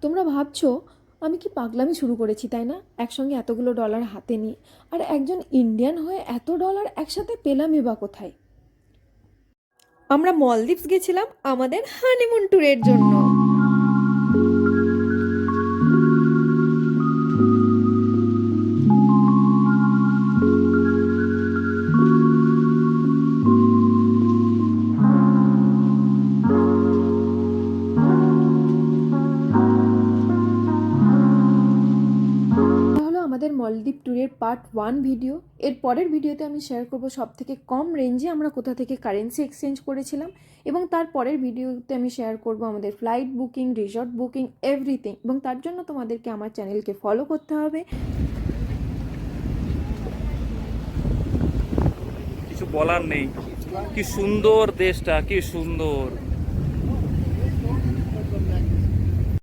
তোমরা ভাবছ, আমি কি পাগলামি শুরু করেছি, তাই না? একসঙ্গে এতগুলো ডলার হাতে নিয়ে। আর একজন ইন্ডিয়ান হয়ে এত ডলার একসাথে পেলামই বা কোথায়? আমরা মলদ্বীপস গেছিলাম আমাদের হানিমুন ট্যুরের জন্য। আমাদের মলদ্বীপ ট্যুরের পার্ট ওয়ান ভিডিও এর পরের ভিডিওতে আমি শেয়ার করব সব থেকে কম রেঞ্জে আমরা কোথা থেকে কারেন্সি এক্সচেঞ্জ করেছিলাম এবং তার পরের ভিডিওতে আমি শেয়ার করব আমাদের flight booking resort booking everything এবং তার জন্য তোমাদেরকে আমার চ্যানেলকে ফলো করতে হবে। কিছু বলার নেই। কি সুন্দর দেশটা, কি সুন্দর।